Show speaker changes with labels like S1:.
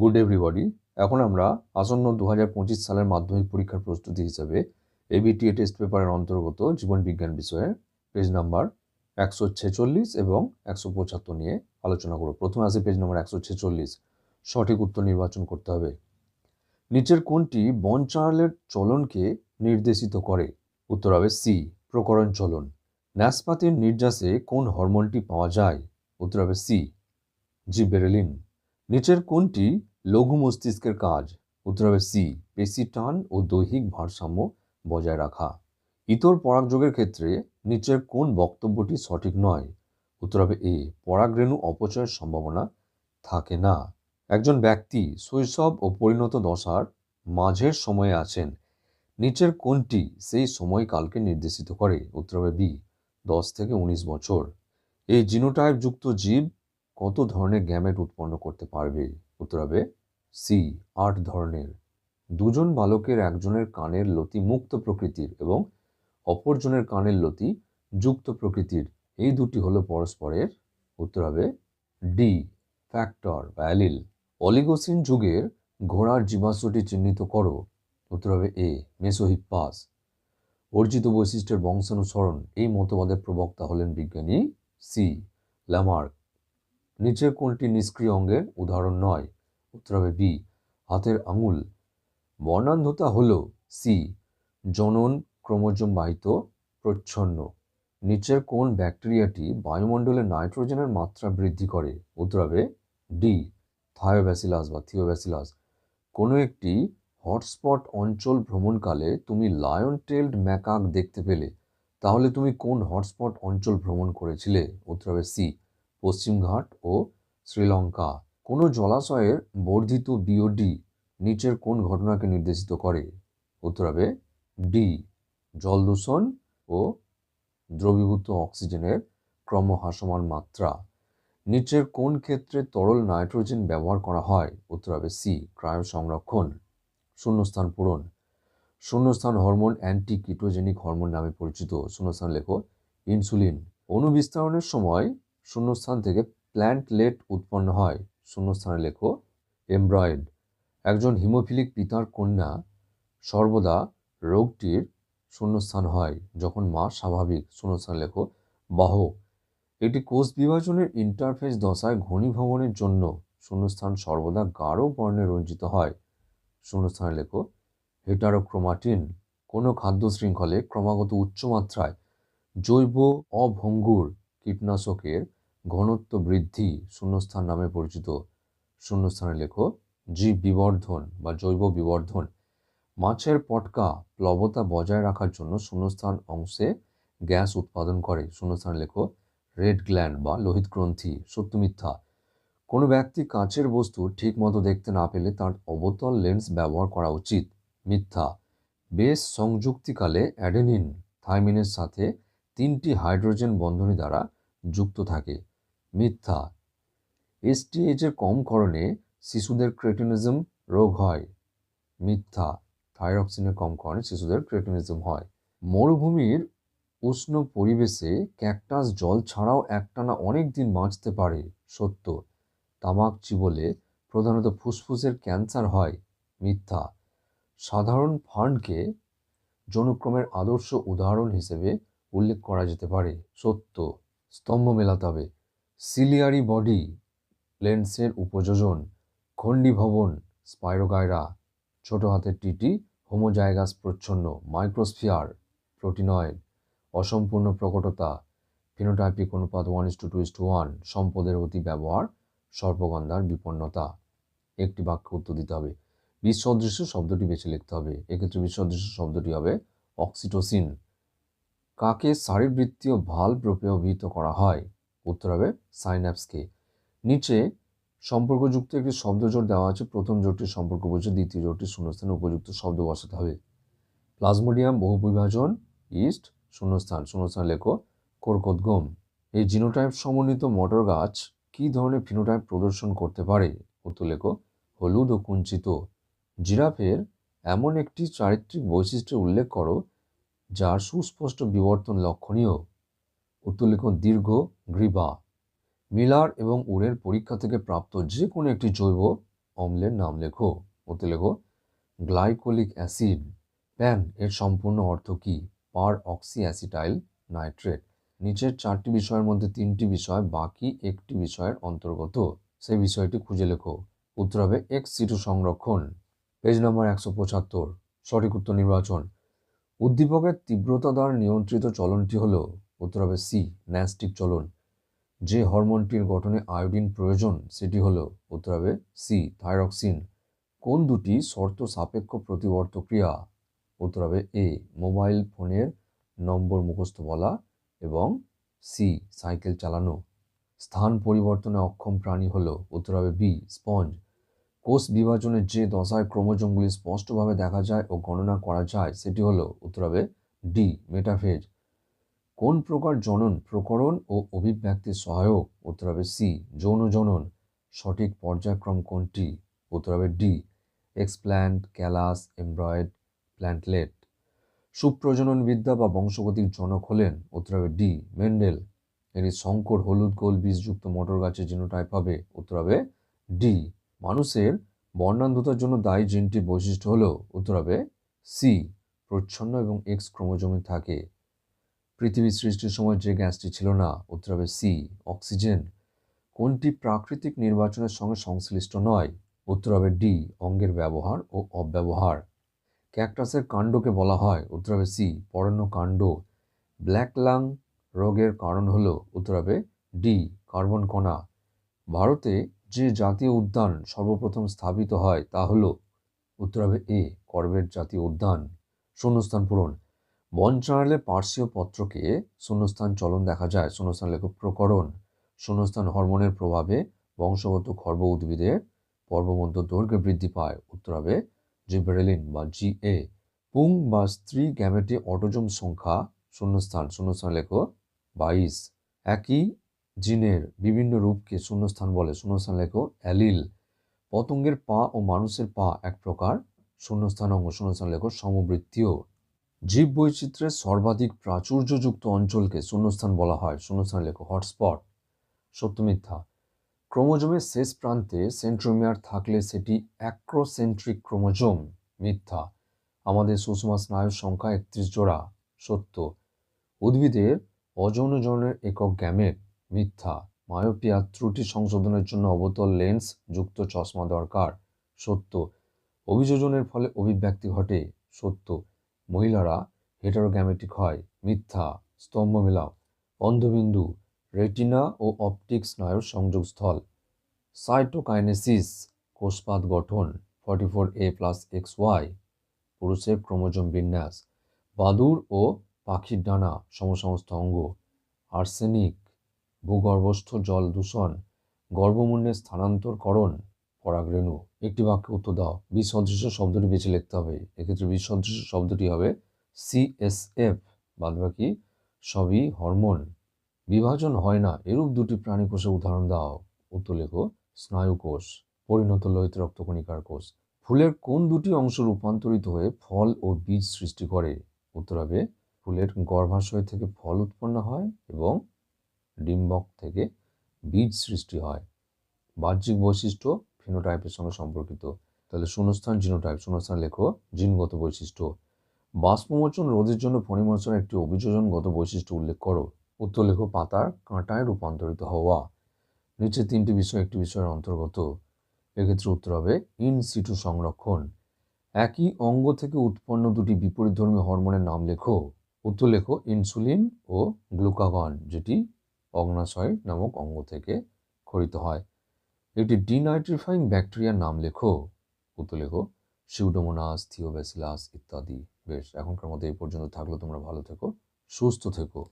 S1: Good everybody এখন আমরা আসন্ন দু হাজার পঁচিশ সালের মাধ্যমিক পরীক্ষার প্রস্তুতি হিসেবে এবিটিএ টেস্ট পেপারের অন্তর্গত জীবন বিজ্ঞান বিষয়ে পেজ নাম্বার একশো ছেচল্লিশ এবং একশো পঁচাত্তর নিয়ে আলোচনা করব। প্রথমে আসে পেজ নাম্বার একশো ছেচল্লিশ। সঠিক উত্তর নির্বাচন করতে হবে। নিচের কোনটি বন বনচাঁড়ালের চলনকে নির্দেশিত করে। উত্তর হবে সি প্রকরণ চলন। ন্যাসপাতির নির্যাসে কোন হরমোনটি পাওয়া যায়? উত্তর হবে সি জিবেরেলিন নিচের কোনটি লঘু মস্তিষ্কের কাজ, উত্তর হবে সি, পেশি টান ও দৈহিক ভারসাম্য বজায় রাখা। ইতর পরাগযোগের ক্ষেত্রে নিচের কোন বক্তব্যটি সঠিক নয়? উত্তর হবে এ, পরাগরেণু অপচয়ের সম্ভাবনা থাকে না। একজন ব্যক্তি শৈশব ও পরিণত দশার মাঝের সময়ে আছেন। নিচের কোনটি সেই সময়কালকে নির্দেশিত করে? উত্তর হবে বি, দশ থেকে উনিশ বছর। এই জিনোটাইপ যুক্ত জীব কত ধরনের গ্যামেট উৎপন্ন করতে পারবে? উত্তর হবে সি, আট ধরনের। দুজন বালকের একজনের কানের লতি মুক্ত প্রকৃতির এবং অপরজনের কানের লতি যুক্ত প্রকৃতির। এই দুটি হলো পরস্পরের। উত্তর হবে ডি ফ্যাক্টর বা অ্যালিল অলিগোসিন যুগের ঘোড়ার জীবাশ্মটি চিহ্নিত করো। উত্তর হবে এ মেসোহিপ্পাস অর্জিত বৈশিষ্ট্যের বংশানুসরণ। এই মতবাদের প্রবক্তা হলেন বিজ্ঞানী সি ল্যামার্ক নিচের কোনটি নিষ্ক্রিয় অঙ্গের উদাহরণ নয়। উত্তর হবে বি, হাতের আঙুল। বর্ণান্ধতা হল সি, জনন ক্রোমোজোম বাহিত, প্রচ্ছন্ন। নিচের কোন ব্যাকটেরিয়াটি বায়ুমণ্ডলে নাইট্রোজেনের মাত্রা বৃদ্ধি করে? উত্তর হবে ডি, থায়োব্যাসিলাস বা থিওব্যাসিলাস। কোনো একটি হটস্পট অঞ্চল ভ্রমণকালে তুমি লায়ন টেলড ম্যাকাক দেখতে পেলে। তাহলে তুমি কোন হটস্পট অঞ্চল ভ্রমণ করেছিলে? উত্তর হবে সি পশ্চিমঘাট ও শ্রীলঙ্কা। কোনো জলাশয়ের বর্ধিত বিওডি নিচের কোন ঘটনাকে নির্দেশিত করে? উত্তর হবে ডি জল দূষণ ও দ্রবীভূত অক্সিজেনের ক্রমহ্রাসমান মাত্রা। নিচের কোন ক্ষেত্রে তরল নাইট্রোজেন ব্যবহার করা হয়? উত্তর হবে সি ক্রায়ো সংরক্ষণ শূন্যস্থান পূরণ। শূন্যস্থান হরমোন অ্যান্টি কিটোজেনিক হরমোন নামে পরিচিত। শূন্যস্থান লেখো, ইনসুলিন। অনুবিস্তারণের সময় শূন্যস্থান থেকে প্ল্যান্টলেট উৎপন্ন হয়। শূন্যস্থানে লেখো, এমব্রয়েড একজন হিমোফিলিক পিতার কন্যা সর্বদা রোগটির শূন্যস্থান হয় যখন মা স্বাভাবিক। শূন্যস্থান লেখো বাহক এটি কোষ বিভাজনের ইন্টারফেস দশায় ঘনীভবনের জন্য শূন্যস্থান সর্বদা গাঢ় বর্ণে রঞ্জিত হয়। শূন্যস্থানে লেখো, হেটারোক্রোমাটিন কোনো খাদ্য শৃঙ্খলে ক্রমাগত উচ্চমাত্রায় জৈব অভঙ্গুর কীটনাশকের ঘনত্ব বৃদ্ধি শূন্যস্থান নামে পরিচিত শূন্যস্থানে লেখো জীব বিবর্ধন বা জৈব বিবর্ধন মাছের পটকা প্লবতা বজায় রাখার জন্য শূন্যস্থান অংশে গ্যাস উৎপাদন করে। শূন্যস্থান লেখো রেড গ্ল্যান্ড বা লোহিত গ্রন্থি, সত্য মিথ্যা। কোনো ব্যক্তি কাঁচের বস্তু ঠিক মতো দেখতে না পেলে তার অবতল লেন্স ব্যবহার করা উচিত। মিথ্যা। বেশ সংযুক্তিকালে অ্যাডেনিন, থাইমিনের সাথে তিনটি হাইড্রোজেন বন্ধনী দ্বারা যুক্ত থাকে। মিথ্যা। এসটিএইচের কম করণে শিশুদের ক্রেটিনিজম রোগ হয়। মিথ্যা। থাইরক্সিনের কম করণে শিশুদের ক্রেটিনিজম হয়। মরুভূমির উষ্ণ পরিবেশে ক্যাকটাস জল ছাড়াও একটানা অনেক দিন বাঁচতে পারে, সত্য। তামাক চিবলে প্রধানত ফুসফুসের ক্যান্সার হয়, মিথ্যা। সাধারণ ফান্ডকে জনুক্রমের আদর্শ উদাহরণ হিসেবে উল্লেখ করা যেতে পারে, সত্য। স্তম্ভ মেলাতে হবে। সিলিয়ারি বডি লেন্সের উপযোজন খণ্ডীভবন স্পাইরোগাইরা ছোট হাতের টিটি হোমোজাইগাস প্রচ্ছন্ন মাইক্রোস্ফিয়ার প্রোটিনয়েড অসম্পূর্ণ প্রকটতা ফিনোটাইপিক অনুপাত one is to two is to one সম্পদের অতি ব্যবহার, সর্পগন্ধার বিপন্নতা। একটি বাক্য উত্তর দিতে হবে। বিসদৃশ্য শব্দটি বেছে লিখতে হবে। এক্ষেত্রে বিসদৃশ্য শব্দটি হবে অক্সিটোসিন কাকে শারীরবৃত্তীয় ভালো রূপে অভিহিত করা হয়? উত্তর হবে সাইন্যাপসকে নিচে সম্পর্কযুক্ত একটি শব্দ জোট দেওয়া আছে, প্রথম জোটটির সম্পর্ক বুঝে দ্বিতীয় জোটটির শূন্যস্থানে উপযুক্ত শব্দ বসাতে হবে। প্লাজমোডিয়াম বহুবিভাজন ইস্ট শূন্যস্থান শূন্যস্থান লেখো, কোরকোদ্গম। এই জিনোটাইপ সমন্বিত মটর গাছ কী ধরনের ফিনোটাইপ প্রদর্শন করতে পারে? উত্তর লেখো, হলুদ ও কুঞ্চিত। জিরাফের এমন একটি চারিত্রিক বৈশিষ্ট্যের উল্লেখ করো, যার সুস্পষ্ট বিবর্তন লক্ষণীয়। উত্তর লেখো, দীর্ঘ গ্রীবা, মিলার এবং উরের পরীক্ষা থেকে প্রাপ্ত যে কোনো একটি জৈব অম্লের নাম লেখো। ওতে লেখো, গ্লাইকোলিক অ্যাসিড, প্যান, এর সম্পূর্ণ অর্থ কি? Peroxyacetyl nitrate. নিচের চারটি বিষয়ের মধ্যে তিনটি বিষয়, বাকি একটি বিষয়ের অন্তর্গত। সেই বিষয়টি খুঁজে লেখো। উত্তর হবে এক্স সিটু সংরক্ষণ। পেজ নম্বর একশো পঁচাত্তর। সঠিক উত্তর নির্বাচন। উদ্দীপকের তীব্রতা দ্বারা নিয়ন্ত্রিত চলনটি হল উত্তর হবে সি ন্যাস্টিক চলন। যে হরমোনটির গঠনে আয়োডিন প্রয়োজন, সেটি হল উত্তর হবে সি থাইরক্সিন কোন দুটি শর্ত সাপেক্ষ প্রতিবর্ত ক্রিয়া? উত্তর হবে এ মোবাইল ফোনের নম্বর মুখস্থ বলা এবং সি সাইকেল চালানো। স্থান পরিবর্তনে অক্ষম প্রাণী হল উত্তর হবে বি স্পঞ্জ কোষ বিভাজনের যে দশায় ক্রোমোজোমগুলি স্পষ্টভাবে দেখা যায় ও গণনা করা যায়, সেটি হলো উত্তর হবে ডি মেটাফেজ কোন প্রকার জনন, প্রকরণ ও অভিব্যক্তির সহায়ক? উত্তর হবে সি, যৌন জনন। সঠিক পর্যায়ক্রম কোনটি? উত্তর হবে D explant callus embryoid plantlet সুপ্রজনন বিদ্যা বা বংশগতির জনক হলেন উত্তর হবে ডি মেন্ডেল এটি শঙ্কর হলুদ গোল বীজযুক্ত মটর গাছের জিনোটাইপ হবে উত্তর হবে ডি। মানুষের বর্ণান্ধতার জন্য দায়ী জিনটির বৈশিষ্ট্য হল উত্তর হবে সি, প্রচ্ছন্ন এবং এক্স ক্রোমোজোমে থাকে। পৃথিবী সৃষ্টির সময় যে গ্যাসটি ছিল না, উত্তর হবে সি, অক্সিজেন। কোনটি প্রাকৃতিক নির্বাচনের সঙ্গে সংশ্লিষ্ট নয়, উত্তর হবে ডি, অঙ্গের ব্যবহার ও অব্যবহার। ক্যাকটাসের কাণ্ডকে বলা হয়, উত্তর হবে সি পরণ্য কাণ্ড। ব্ল্যাক লাং রোগের কারণ হল, উত্তর হবে ডি, কার্বন কণা। ভারতে যে জাতীয় উদ্যান সর্বপ্রথম স্থাপিত হয় তা হল, উত্তর হবে এ, করবেট জাতীয় উদ্যান। শূন্যস্থান পূরণ। বনচাঁড়ালে পার্শ্বীয় পত্রকে শূন্যস্থান চলন দেখা যায়। শূন্যস্থান লেখ প্রকরণ। শূন্যস্থান হরমোনের প্রভাবে বংশগত খর্ব উদ্ভিদের পর্বমধ্য দৈর্ঘ্য বৃদ্ধি পায়। উত্তর হবে জিব্রেলিন বা জি এ পুং বা স্ত্রী গ্যামেটে অটোজম সংখ্যা শূন্যস্থান। শূন্যস্থান লেখ বাইশ। একই জিনের বিভিন্ন রূপকে শূন্যস্থান বলে। শূন্যস্থান লেখো অ্যালিল। পতঙ্গের পা ও মানুষের পা এক প্রকার শূন্যস্থান অঙ্গ। শূন্যস্থান লেখো সমবৃত্তীয়। জীব বৈচিত্র্যের সর্বাধিক প্রাচুর্যযুক্ত অঞ্চলকে শূন্যস্থান বলা হয়। শূন্যস্থান লেখো হটস্পট সত্য মিথ্যা ক্রোমোজোমের শেষ প্রান্তে সেন্ট্রোমিয়ার থাকলে সেটি অ্যাক্রোসেন্ট্রিক ক্রোমোজোম, মিথ্যা। আমাদের সুষমা স্নায়ুর সংখ্যা একত্রিশ জোড়া, সত্য। উদ্ভিদের অযৌনজনের একক গ্যামেট, মিথ্যা। মায়োপিয়া ত্রুটি সংশোধনের জন্য অবতল লেন্স যুক্ত চশমা দরকার, সত্য। অভিযোজনের ফলে অভিব্যক্তি ঘটে, সত্য। মহিলারা হেটারোগ্যামেটিক হয়, মিথ্যা স্তম্ভ মেলাও অন্ধবিন্দু রেটিনা ও অপটিক স্নায়ুর সংযোগস্থল। সাইটোকাইনেসিস কোষপাত গঠন forty four A plus X Y পুরুষের ক্রোমোজোম বিন্যাস, বাদুর ও পাখির ডানা সমসমস্ত অঙ্গ আর্সেনিক ভূগর্ভস্থ জল দূষণ গর্ভমূর্ণের স্থানান্তরকরণ। পরাগরেণু। একটি বাক্যে উত্তর দাও। বিসদৃশ্য শব্দটি বেছে লিখতে হবে। এক্ষেত্রে বিসদৃশ্য শব্দটি হবে সিএসএফ বাদবাকি সবই হরমোন। বিভাজন হয় না। এরূপ দুটি প্রাণী কোষের উদাহরণ দাও। উত্তর লেখো স্নায়ুকোষ পরিণত লোহিত রক্তকণিকার কোষ। ফুলের কোন দুটি অংশ রূপান্তরিত হয়ে ফল ও বীজ সৃষ্টি করে? উত্তর হবে, ফুলের গর্ভাশয় থেকে ফল উৎপন্ন হয় এবং ডিম্বক থেকে বীজ সৃষ্টি হয়। বাহ্যিক বৈশিষ্ট্য ফিনোটাইপের সঙ্গে সম্পর্কিত। তাহলে শূন্যস্থান জিনোটাইপ শূন্যস্থান লেখো জিনগত বৈশিষ্ট্য। বাষ্পমোচন রোধের জন্য ফণিমোচন একটি অভিযোজনগত বৈশিষ্ট্য উল্লেখ করো। উত্তর লেখো, পাতার কাঁটায় রূপান্তরিত হওয়া। নিচে তিনটি বিষয়, একটি বিষয়ের অন্তর্গত। এক্ষেত্রে উত্তর হবে ইন সিটু সংরক্ষণ। একই অঙ্গ থেকে উৎপন্ন দুটি বিপরীতধর্মী হরমোনের নাম লেখো। উত্তর লেখো ইনসুলিন ও গ্লুকাগন যেটি অগ্নাশয় নামক অঙ্গ থেকে খরিত হয়। একটি ডিনাইট্রিফাইং ব্যাকটেরিয়ার নাম লেখো, উত্তর লেখো সিউডোমোনাস থিওব্যাসিলাস ইত্যাদি। বেশ, এখনকার মধ্যে এই পর্যন্ত থাকল, তোমরা ভালো থেকো, সুস্থ থেকো।